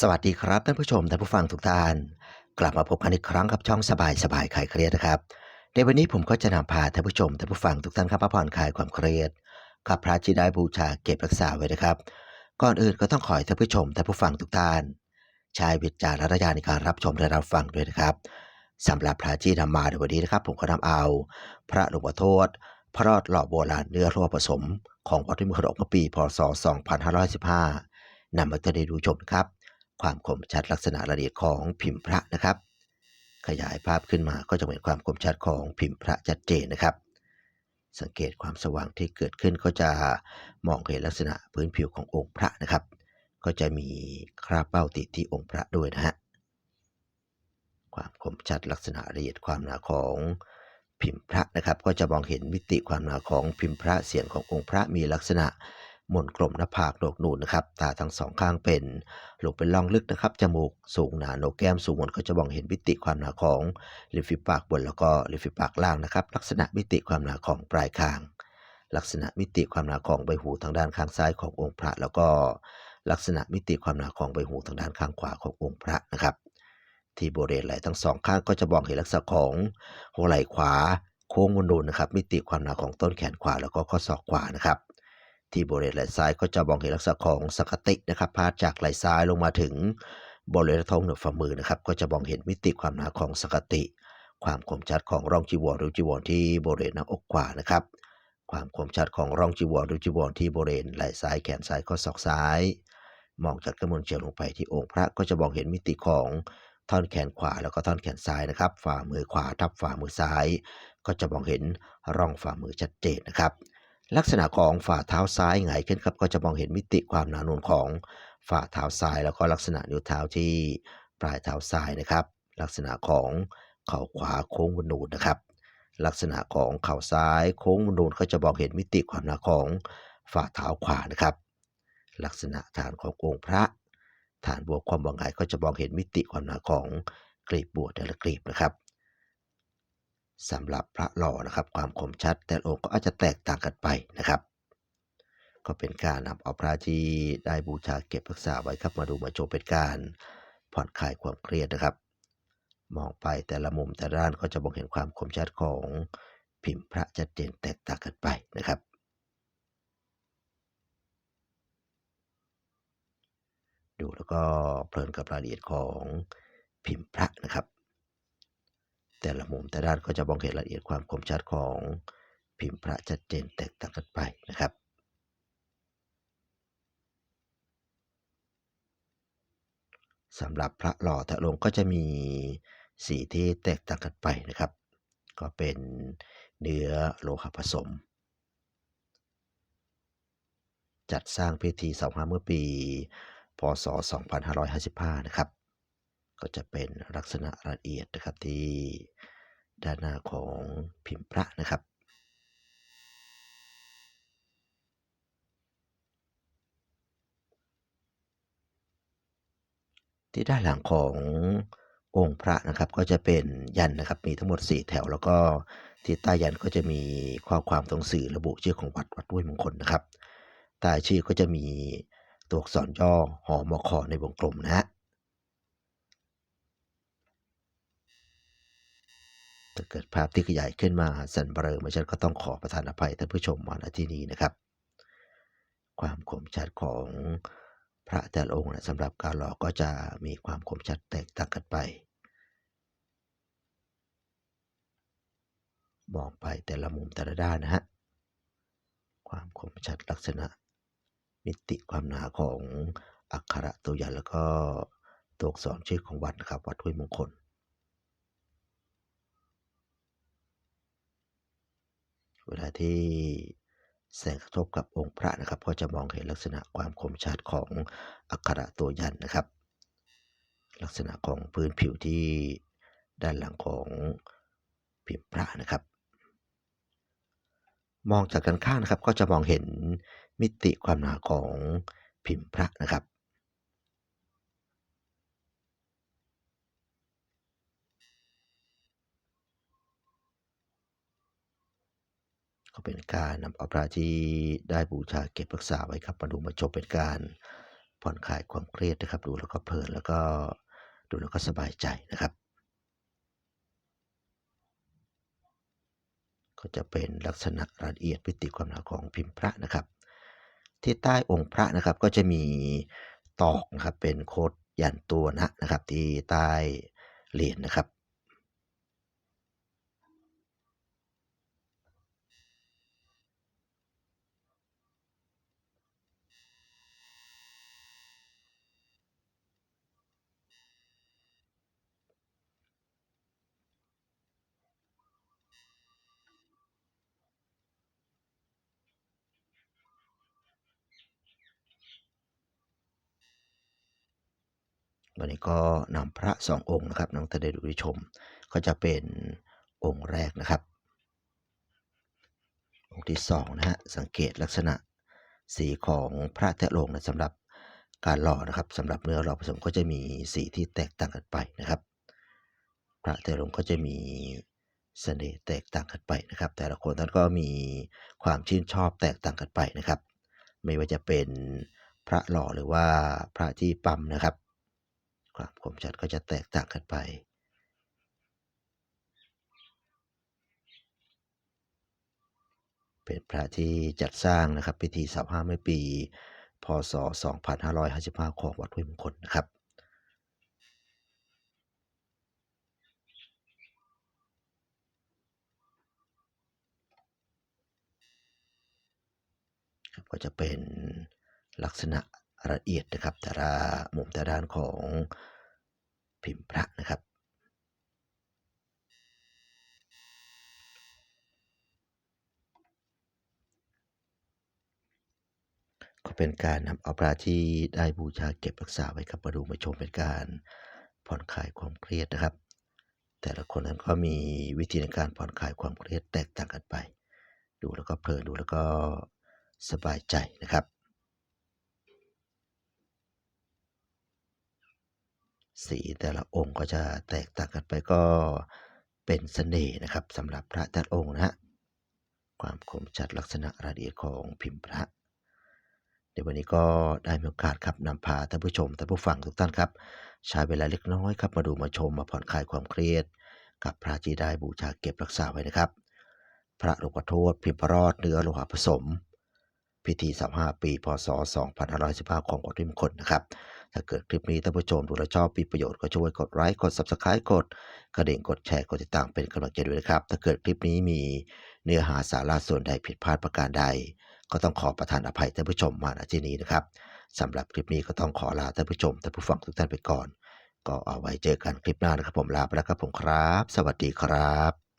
สวัสดีครับท่านผู้ชมท่านผู้ฟังทุกท่าน กลับมาพบกันอีกครั้งกับช่องสบายสบายคลายเครียดนะครับ ในวันนี้ผมก็จะนำพาท่านผู้ชมท่านผู้ฟังทุกท่านครับมาผ่อนคลายความเครียดกับพระที่ได้บูชาเก็บรักษาไว้นะครับ ก่อนอื่นก็ต้องขอให้ท่านผู้ชมท่านผู้ฟังทุกท่านใช้วิจารณญาณในการรับชมและรับฟังด้วยนะครับสำหรับพระที่นำมาในวันนี้นะครับ ผมก็นำเอา พระหลวงพ่อโทษ พระรอดหล่อโบราณเนื้อรั่วผสม ของวัดที่มือขนมเมื่อปีพศ 2515นำมาเตือนให้ดูชมครับ ความคมชัดลักษณะละเอียดของพิมพ์พระนะครับ ขยายภาพขึ้นมาก็จะเห็นความคมชัดของพิมพ์พระชัดเจนนะครับ สังเกตความสว่างที่เกิดขึ้นก็จะมองเห็นลักษณะพื้นผิวขององค์พระนะครับ ก็จะมีคราบเป้าติดที่องค์พระด้วยนะฮะความคมชัดลักษณะละเอียดความหนาของพิมพ์พระนะครับ ก็จะมองเห็นมิติความหนาของพิมพ์พระเสียงขององค์พระมีลักษณะ มนกลมหน้าผากโดกหนูนะครับ ตาทั้งสองข้างเป็นหลงเป็นร่องลึกนะครับ จมูกสูงหนาโหนกแก้มสูงบนก็จะมองเห็นมิติความหนาของริมฝีปากบนแล้วก็ริมฝีปากล่างนะครับ ลักษณะมิติความหนาของปลายคาง ลักษณะมิติความหนาของใบหูทางด้านข้างซ้ายขององค์พระ แล้วก็ลักษณะมิติความหนาของใบหูทางด้านข้างขวาขององค์พระนะครับ ที่บริเวณไหล่ทั้งสองข้างก็จะมองเห็นลักษณะของหัวไหล่ขวาโค้งมนดูนนะครับ มิติความหนาของต้นแขนขวาแล้วก็ข้อศอกขวานะครับ ที่บริเวณไหล่ซ้ายก็จะมองเห็นลักษณะของสกตินะครับพาดจากไหล่ซ้ายลงมาถึงบริเวณท้องเหนือฝ่ามือนะครับก็จะมองเห็นมิติความหนาของสกติ ความคมชัดของร่องจีวรหรือจีวรที่บริเวณหน้าอกขวานะครับ ความคมชัดของร่องจีวรหรือจีวรที่บริเวณไหล่ซ้ายแขนซ้ายข้อศอกซ้าย มองจากกระมวลเฉียวลงไปที่องค์พระก็จะมองเห็นมิติของท่อนแขนขวาแล้วก็ท่อนแขนซ้ายนะครับ ฝ่ามือขวาทับฝ่ามือซ้าย ก็จะมองเห็นร่องฝ่ามือชัดเจนนะครับ ลักษณะของฝ่าเท้าซ้ายหงายขึ้นครับก็จะมองเห็นมิติความหนานูนของฝ่าเท้าซ้าย แล้วก็ลักษณะนิ้วเท้าที่ปลายเท้าซ้ายนะครับ ลักษณะของเข่าขวาโค้งบนูนนะครับ ลักษณะของเข่าซ้ายโค้งบนูนก็จะมองเห็นมิติความหนาของฝ่าเท้าขวานะครับ ลักษณะฐานขององค์พระ ฐานบวกความบางไงก็จะมองเห็นมิติความหนาของกลีบบวชแต่ละกลีบนะครับ สำหรับพระหล่อนะครับ ความคมชัด แต่องค์ก็อาจจะแตกต่างกันไปนะครับ ก็เป็นการนำเอาพระที่ได้บูชาเก็บรักษาไว้ครับมาดูมาชมเป็นการผ่อนคลายความเครียดนะครับ มองไปแต่ละมุมแต่ละด้านก็จะมองเห็นความคมชัดของพิมพ์พระชัดเจนแตกต่างกันไปนะครับ ดูแล้วก็เพลินกับรายละเอียดของพิมพ์พระนะครับ แต่ละมุมแต่ด้านก็จะมองเห็นรายละเอียดความคมชัดของพิมพ์พระชัดเจนแตกต่างกันไปนะครับสำหรับพระหล่อแต่ลงก็จะมีสีที่แตกต่างกันไปนะครับ ก็เป็นเนื้อโลหะผสม จัดสร้างพิธีสองเมื่อปี พศ 2555 นะครับ ก็จะเป็นลักษณะละเอียดนะครับที่ด้านหน้าของพิมพ์พระนะครับที่ด้านหลังขององค์พระนะครับก็จะเป็นยันนะครับมีทั้งหมด 4 แถว แล้วก็ที่ใต้ยันก็จะมีข้อความตรงสื่อระบุชื่อของวัดวัดห้วยมงคลนะครับใต้ชื่อก็จะมีตัวอักษรย่อหอมคในวงกลมนะฮะ ถ้าเกิดภาพที่ขยายขึ้นมาสั่นเบลอมาชัดก็ต้องขอประทานอภัยท่านผู้ชมมาณที่นี้นะครับ ความคมชัดของพระแต่ละองค์นะสำหรับการหล่อก็จะมีความคมชัดแตกต่างกันไป มองไปแต่ละมุมแต่ละด้านนะฮะ ความคมชัดลักษณะ มิติความหนาของอักขระตัวยันแล้วก็ตัวอักษรชื่อของวัดนครับวัดห้วยมงคล เวลาที่แสงกระทบกับองค์พระนะครับ ก็จะมองเห็นลักษณะความคมชัดของอักขระตัวยันนะครับ ลักษณะของพื้นผิวที่ด้านหลังของพิมพ์พระนะครับ มองจากกันข้างนะครับ ก็จะมองเห็นมิติความหนาของพิมพ์พระนะครับ ก็เป็นการนำเอาพระที่ได้บูชาเก็บรักษาไว้ครับมาดูมาชมเป็นการผ่อนคลายความเครียดนะครับ ดูแล้วก็เพลินแล้วก็ดูแล้วก็สบายใจนะครับ ก็จะเป็นลักษณะรายละเอียดพิติความหนาของพิมพ์พระนะครับ ที่ใต้องค์พระนะครับก็จะมีตอกนะครับเป็นโคดยันตัวนะนะครับ ที่ใต้เหรียญนะครับ วันนี้ก็นำพระสององค์นะครับน้องทะเดดูได้ชม ก็จะเป็นองค์แรกนะครับ องค์ที่สองนะฮะสังเกตลักษณะสีของพระแทะโลงนะสำหรับการหล่อนะครับสำหรับเนื้อหล่อผสมก็จะมีสีที่แตกต่างกันไปนะครับ พระแทะโลงก็จะมีเสน่ห์แตกต่างกันไปนะครับ แต่ละคนท่านก็มีความชื่นชอบแตกต่างกันไปนะครับ ไม่ว่าจะเป็นพระหล่อหรือว่าพระที่ปั๊มนะครับ ความคมชัดก็จะแตกต่างกันไป เป็นพระที่จัดสร้างนะครับพิธีสาห้าเมื่อปี พศ 2555 ของวัดห้วยมงคลนะครับครับก็จะเป็นลักษณะ ละเอียดนะครับแต่ละมุมแต่ด้านของพิมพ์พระนะครับก็เป็นการนำเอาพระที่ได้บูชาเก็บรักษาไว้ครับมาดูมาชมเป็นการผ่อนคลายความเครียดนะครับ แต่ละคนนั้นก็มีวิธีในการผ่อนคลายความเครียดแตกต่างกันไป ดูแล้วก็เพลินดูแล้วก็สบายใจนะครับ สีแต่ละองค์ก็จะแตกต่างกันไปก็เป็นเสน่ห์นะครับสำหรับพระแต่ละองค์นะฮะความคมชัดลักษณะรายละเอียดของพิมพ์พระในวันนี้ก็ได้มีโอกาสครับนำพาท่านผู้ชมท่านผู้ฟังทุกท่านครับ ใช้เวลาเล็กน้อยครับมาดูมาชมมาผ่อนคลายความเครียด กับพระที่ได้บูชาเก็บรักษาไว้นะครับ พระหลวงพ่อโทษพิมพระรอดเนื้อโลหะผสม พิธี35ปีพศ2515ของวัดริมคนนะครับ ถ้าเกิดคลิปนี้ท่านผู้ชมดูแลชอบมีประโยชน์ก็ช่วยกดไลค์กด Subscribe กดกระดิ่งกดแชร์กดติดตามเป็นกำลังใจด้วยนะครับ ถ้าเกิดคลิปนี้มีเนื้อหาสาระส่วนใดผิดพลาดประการใด ก็ต้องขอประทานอภัยท่านผู้ชมมาณที่นี้นะครับสำหรับคลิปนี้ก็ต้องขอลาท่านผู้ชมท่านผู้ฟังทุกท่านไปก่อน ก็เอาไว้เจอกันคลิปหน้านะครับผมลาไปแล้วครับผมครับ สวัสดีครับ